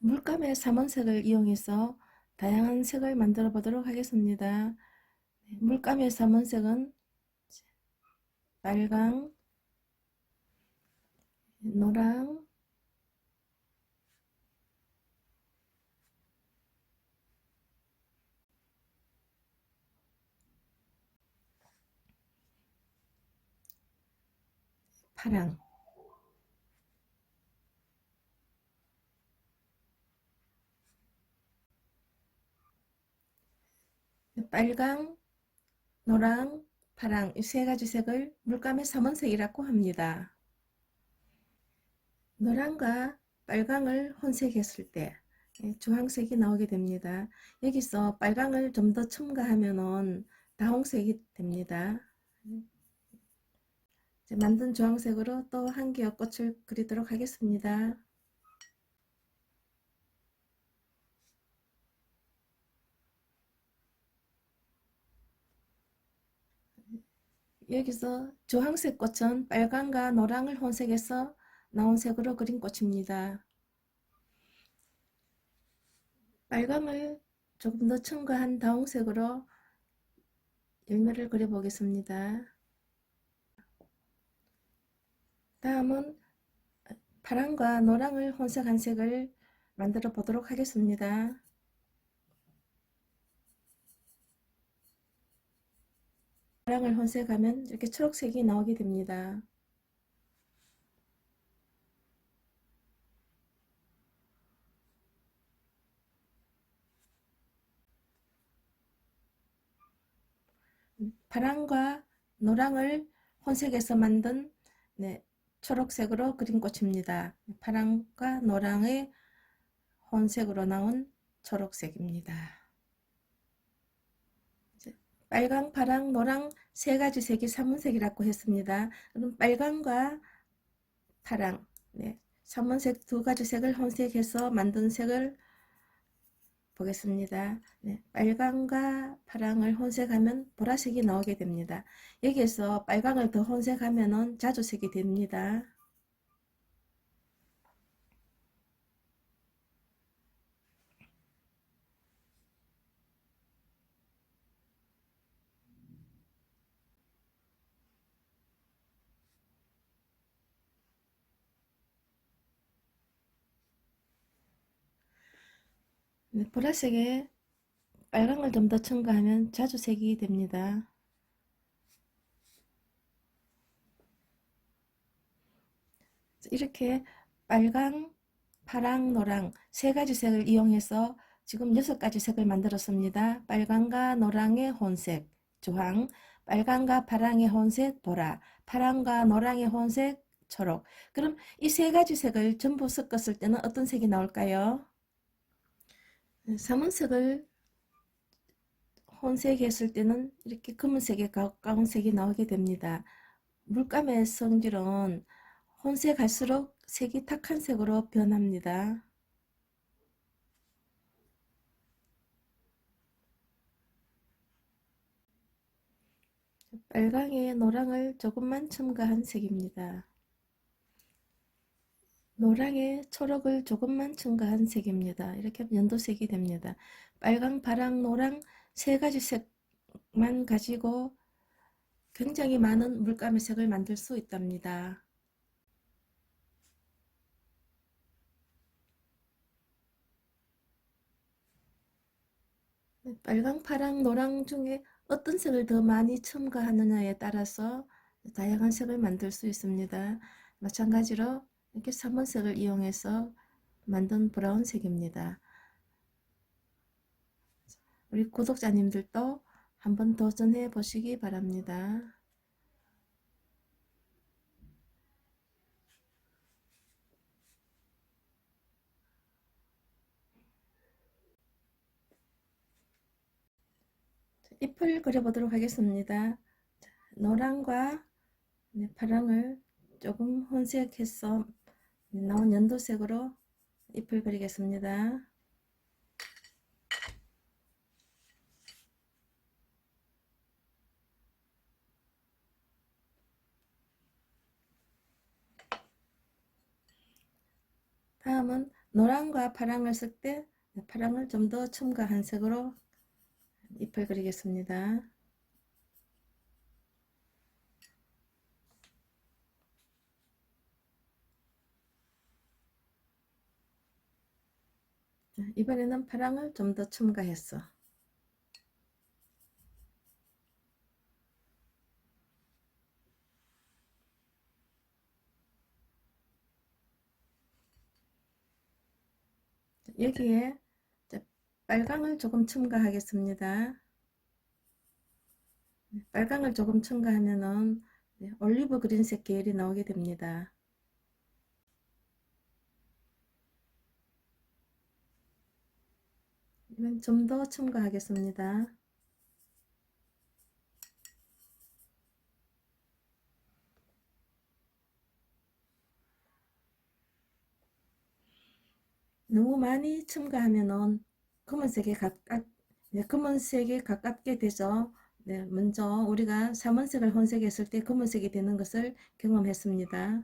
물감의 삼원색을 이용해서 다양한 색을 만들어 보도록 하겠습니다. 네, 물감의 삼원색은 빨강, 노랑, 파랑, 빨강, 노랑, 파랑 이 세 가지 색을 물감의 삼원색이라고 합니다. 노랑과 빨강을 혼색했을 때 예, 주황색이 나오게 됩니다. 여기서 빨강을 좀 더 첨가하면은 다홍색이 됩니다. 만든 주황색으로 또 한 개의 꽃을 그리도록 하겠습니다. 여기서 주황색 꽃은 빨강과 노랑을 혼색해서 나온 색으로 그린 꽃입니다. 빨강을 조금 더 첨가한 다홍색으로 열매를 그려보겠습니다. 다음은 파랑과 노랑을 혼색한 색을 만들어 보도록 하겠습니다. 파랑을 혼색하면 이렇게 초록색이 나오게 됩니다. 파랑과 노랑을 혼색해서 만든 네, 초록색으로 그린 꽃입니다. 파랑과 노랑의 혼색으로 나온 초록색입니다. 빨강, 파랑, 노랑 세 가지 색이 삼원색이라고 했습니다. 그럼 빨강과 파랑, 네, 삼원색 두 가지 색을 혼색해서 만든 색을 보겠습니다. 네, 빨강과 파랑을 혼색하면 보라색이 나오게 됩니다. 여기에서 빨강을 더 혼색하면 자주색이 됩니다. 보라색에 빨강을 좀더 첨가하면 자주색이 됩니다. 이렇게 빨강, 파랑, 노랑 세 가지 색을 이용해서 지금 여섯 가지 색을 만들었습니다. 빨강과 노랑의 혼색, 주황, 빨강과 파랑의 혼색, 보라, 파랑과 노랑의 혼색, 초록. 그럼 이 세 가지 색을 전부 섞었을 때는 어떤 색이 나올까요? 삼원색을 혼색했을 때는 이렇게 검은색에 가까운 색이 나오게 됩니다. 물감의 성질은 혼색할수록 색이 탁한 색으로 변합니다. 빨강에 노랑을 조금만 첨가한 색입니다. 노랑에 초록을 조금만 첨가한 색입니다. 이렇게 연도색이 됩니다. 빨강, 파랑, 노랑 세 가지 색만 가지고 굉장히 많은 물감의 색을 만들 수 있답니다. 빨강, 파랑, 노랑 중에 어떤 색을 더 많이 첨가하느냐에 따라서 다양한 색을 만들 수 있습니다. 마찬가지로 이렇게 3번색을 이용해서 만든 브라운색입니다. 우리 구독자님들도 한번 도전해 보시기 바랍니다. 잎을 그려보도록 하겠습니다. 노랑과 네, 파랑을 조금 혼색해서 나온 연도색으로 잎을 그리겠습니다. 다음은 노랑과 파랑을 쓸 때 파랑을 좀 더 첨가한 색으로 잎을 그리겠습니다. 이번에는 파랑을 좀 더 첨가했어. 여기에 빨강을 조금 첨가하겠습니다. 네, 빨강을 조금 첨가하면은 네, 올리브 그린색 계열이 나오게 됩니다. 좀 더 첨가하겠습니다. 너무 많이 첨가하면은 검은색에 가깝, 네, 검은색에 가깝게 되죠. 네, 먼저 우리가 삼원색을 혼색했을 때 검은색이 되는 것을 경험했습니다.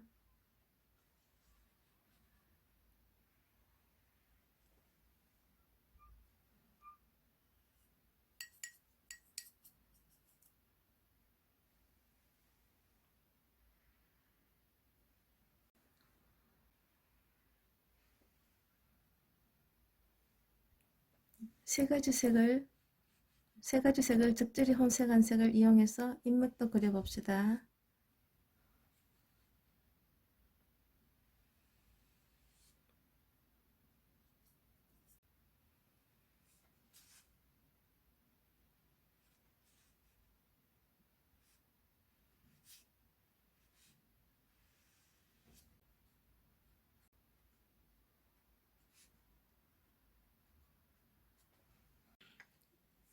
세 가지 색을 세 가지 색을 적절히 혼색한 색을 이용해서 인맥도 그려봅시다.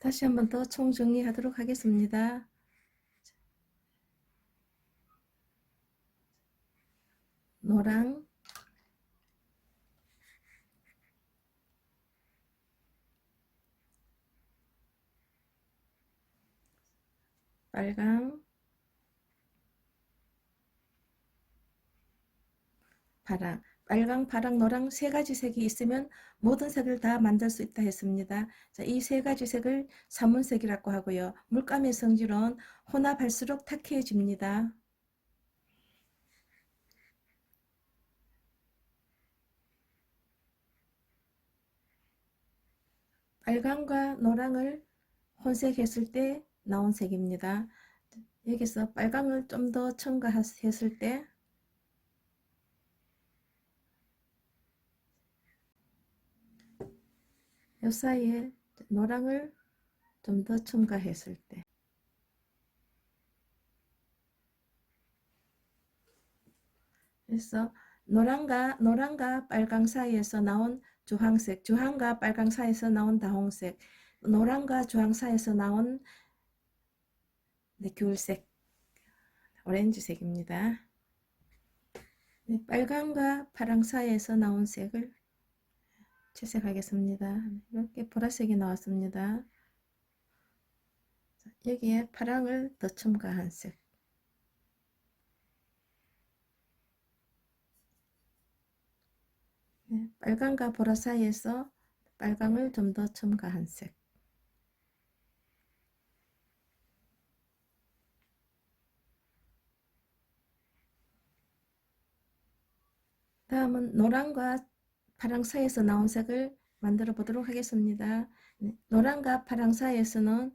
다시 한번 더 총정리하도록 하겠습니다. 노랑, 빨강, 파랑, 빨강, 파랑, 노랑 세 가지 색이 있으면 모든 색을 다 만들 수 있다 했습니다. 자, 이세 가지 색을 사문색이라고 하고요. 물감의 성질은 혼합할수록 탁해집니다. 빨강과 노랑을 혼색했을 때 나온 색입니다. 여기서 빨강을 좀 더 첨가했을 때 요 사이에 노랑을 좀 더 첨가했을 때 그래서 노랑과 노랑과 빨강 사이에서 나온 주황색, 주황과 빨강 사이에서 나온 다홍색, 노랑과 주황 사이에서 나온 네, 귤색, 오렌지색입니다. 네, 빨강과 파랑 사이에서 나온 색을 채색하겠습니다. 이렇게 보라색이 나왔습니다. 여기에 파랑을 더 첨가한 색. 네, 빨강과 보라 사이에서 빨강을 좀 더 첨가한 색. 다음은 노랑과 파랑 사이에서 나온 색을 만들어 보도록 하겠습니다. 네, 노랑과 파랑 사이에서는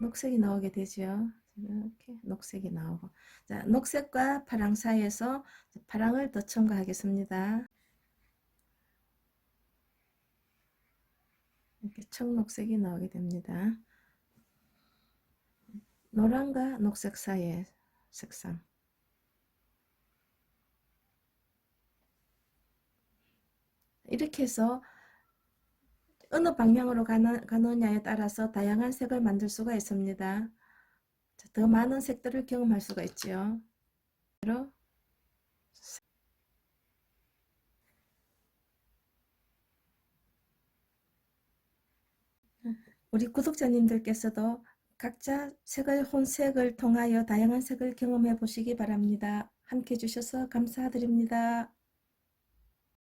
녹색이 나오게 되죠. 이렇게 녹색이 나오고 자 녹색과 파랑 사이에서 파랑을 더 첨가하겠습니다. 이렇게 청록색이 나오게 됩니다. 노랑과 녹색 사이의 색상 이렇게 해서 어느 방향으로 가느, 가느냐에 따라서 다양한 색을 만들 수가 있습니다. 더 많은 색들을 경험할 수가 있죠. 우리 구독자님들께서도 각자 색을 혼색을 통하여 다양한 색을 경험해 보시기 바랍니다. 함께 해주셔서 감사드립니다.